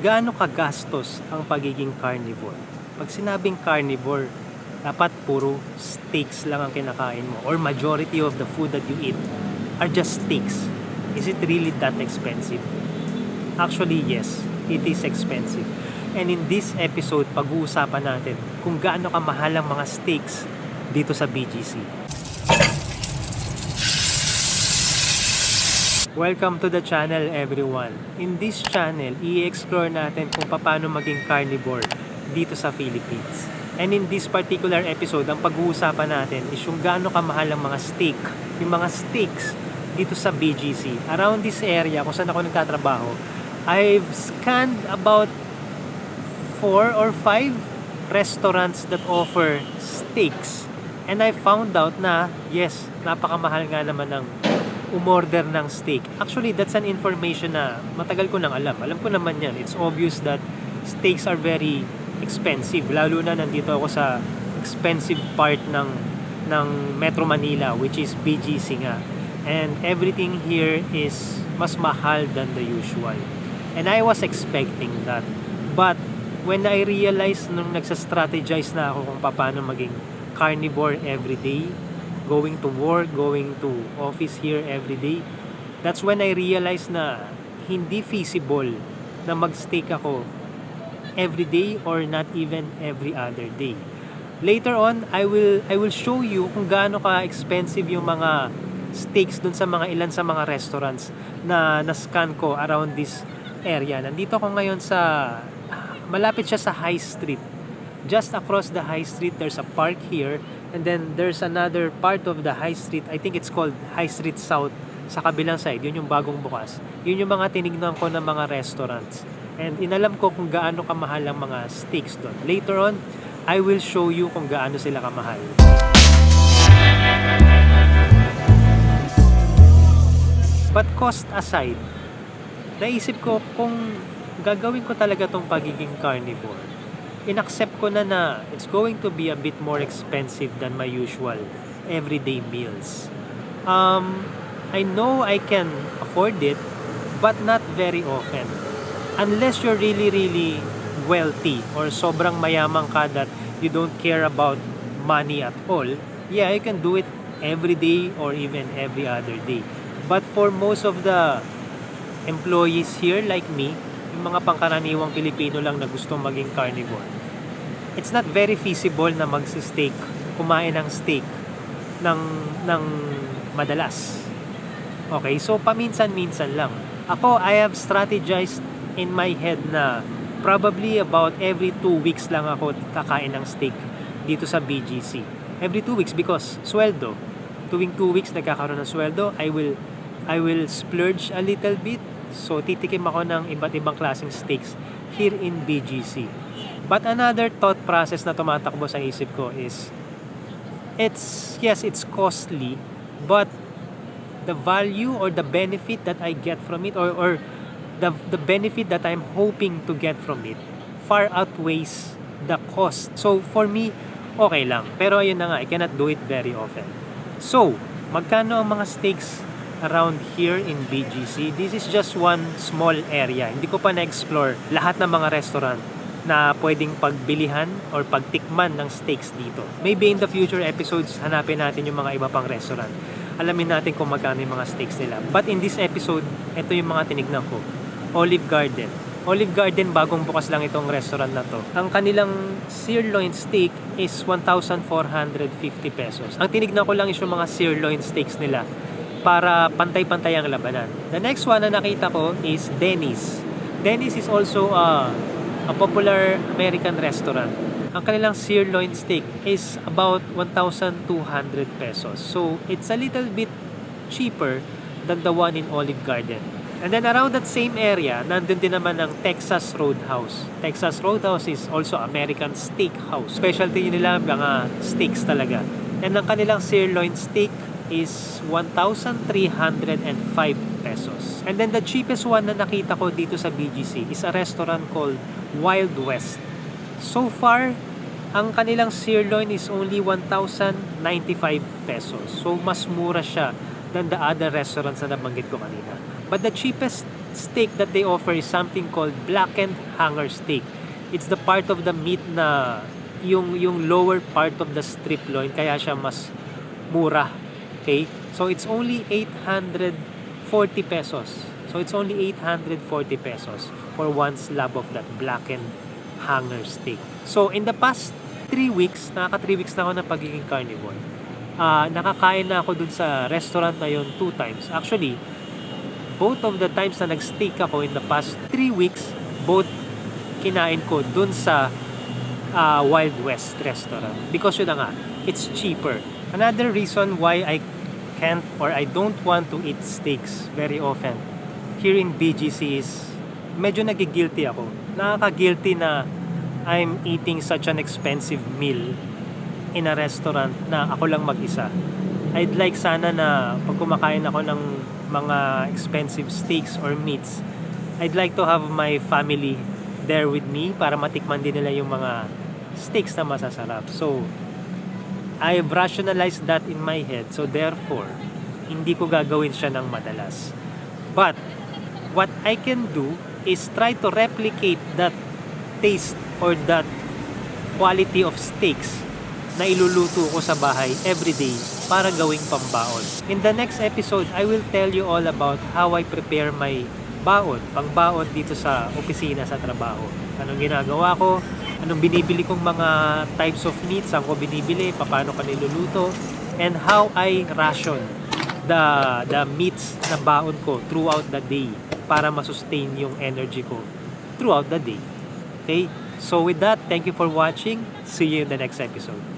Gaano kagastos ang pagiging carnivore? Pag sinabing carnivore, dapat puro steaks lang ang kinakain mo or majority of the food that you eat are just steaks. Is it really that expensive? Actually, yes, it is expensive. And in this episode, pag-uusapan natin kung gaano kamahal ang mga steaks dito sa BGC. Welcome to the channel everyone. In this channel, i-explore natin kung paano maging carnivore dito sa Philippines. And in this particular episode, ang pag-uusapan natin is yung gaano kamahal ang mga steak, yung mga steaks dito sa BGC. Around this area, kung saan ako nagtatrabaho, I've scanned about four or five restaurants that offer steaks. And I found out na, yes, napakamahal nga naman ng umorder ng steak. Actually, that's an information na matagal ko nang alam. Alam ko naman yan. It's obvious that steaks are very expensive. Lalo na nandito ako sa expensive part ng ng Metro Manila, which is BGC nga. And everything here is mas mahal than the usual. And I was expecting that. But when I realized nung nagsa-strategize na ako kung paano maging carnivore every day, going to work, going to office here every day, that's when I realized na hindi feasible na mag-steak ako every day or not even every other day. Later on, I will I will show you kung gaano ka expensive yung mga steaks dun sa mga ilan sa mga restaurants na na-scan ko around this area. Nandito ako ngayon sa malapit siya sa High Street. Just across the High Street, there's a park here and then there's another part of the High Street. I think it's called High Street South sa kabilang side. Yun yung bagong bukas. Yun yung mga tinignan ko ng mga restaurants. And inalam ko kung gaano kamahal ang mga steaks doon. Later on, I will show you kung gaano sila kamahal. But cost aside, naisip ko kung gagawin ko talaga tong pagiging carnivore, inaccept ko na na it's going to be a bit more expensive than my usual everyday meals. Um, I know I can afford it, but not very often. Unless you're really, really wealthy or sobrang mayamang ka that you don't care about money at all, yeah, you can do it every day or even every other day. But for most of the employees here like me, yung mga pangkaraniwang Pilipino lang na gusto maging carnivore, it's not very feasible na magsi-steak, kumain ng steak ng, ng madalas. Okay, so paminsan-minsan lang. Ako, I have strategized in my head na probably about every two weeks lang ako kakain ng steak dito sa BGC. Every two weeks because sweldo. Tuwing two weeks nagkakaroon ng sweldo, I will I will splurge a little bit. So titikim ako ng iba't ibang klaseng steaks here in BGC. But another thought process na tumatakbo sa isip ko is it's yes, it's costly, but the value or the benefit that I get from it or or the the benefit that I'm hoping to get from it far outweighs the cost. So for me, okay lang. Pero ayun na nga, I cannot do it very often. So, magkano ang mga steaks around here in BGC? This is just one small area. Hindi ko pa na-explore lahat ng mga restaurant na pwedeng pagbilihan or pagtikman ng steaks dito. Maybe in the future episodes, hanapin natin yung mga iba pang restaurant. Alamin natin kung magkano yung mga steaks nila. But in this episode, ito yung mga tinignan ko. Olive Garden. Olive Garden, bagong bukas lang itong restaurant na to. Ang kanilang sirloin steak is 1,450 pesos. Ang tinignan ko lang is yung mga sirloin steaks nila para pantay-pantay ang labanan. The next one na nakita ko is Denny's. Denny's is also a, a popular American restaurant. Ang kanilang sirloin steak is about 1,200 pesos. So, it's a little bit cheaper than the one in Olive Garden. And then around that same area, nandun din naman ang Texas Roadhouse. Texas Roadhouse is also American steakhouse. Specialty nila mga steaks talaga. And ang kanilang sirloin steak is 1,305 pesos. And then the cheapest one na nakita ko dito sa BGC is a restaurant called Wild West. So far, ang kanilang sirloin is only 1,095 pesos. So mas mura siya than the other restaurants na nabanggit ko kanina. But the cheapest steak that they offer is something called blackened hanger steak. It's the part of the meat na yung yung lower part of the strip loin kaya siya mas mura. Okay? So it's only 840 pesos. So it's only 840 pesos for one slab of that blackened hanger steak. So in the past 3 weeks, nakaka 3 weeks na ako ng pagiging carnivore. Ah, nakakain na ako dun sa restaurant na yon two times. Actually, both of the times na nag-steak ako in the past 3 weeks, both kinain ko dun sa ah, Wild West restaurant. Because yun na nga, it's cheaper. Another reason why I can't or I don't want to eat steaks very often here in BGC is medyo nagigilty ako. Nakaka-guilty na I'm eating such an expensive meal in a restaurant na ako lang mag-isa. I'd like sana na pag kumakain ako ng mga expensive steaks or meats, I'd like to have my family there with me para matikman din nila yung mga steaks na masasarap. So, I've rationalized that in my head. So, therefore, hindi ko gagawin siya ng madalas. But, what I can do is try to replicate that taste or that quality of steaks na iluluto ko sa bahay every day para gawing pambaon. In the next episode, I will tell you all about how I prepare my baon, pangbaon dito sa opisina sa trabaho. Anong ginagawa ko, anong binibili kong mga types of meat, saan ko binibili, paano ko niluluto, and how I ration the the meats na baon ko throughout the day para masustain yung energy ko throughout the day. Okay? So with that, thank you for watching. See you in the next episode.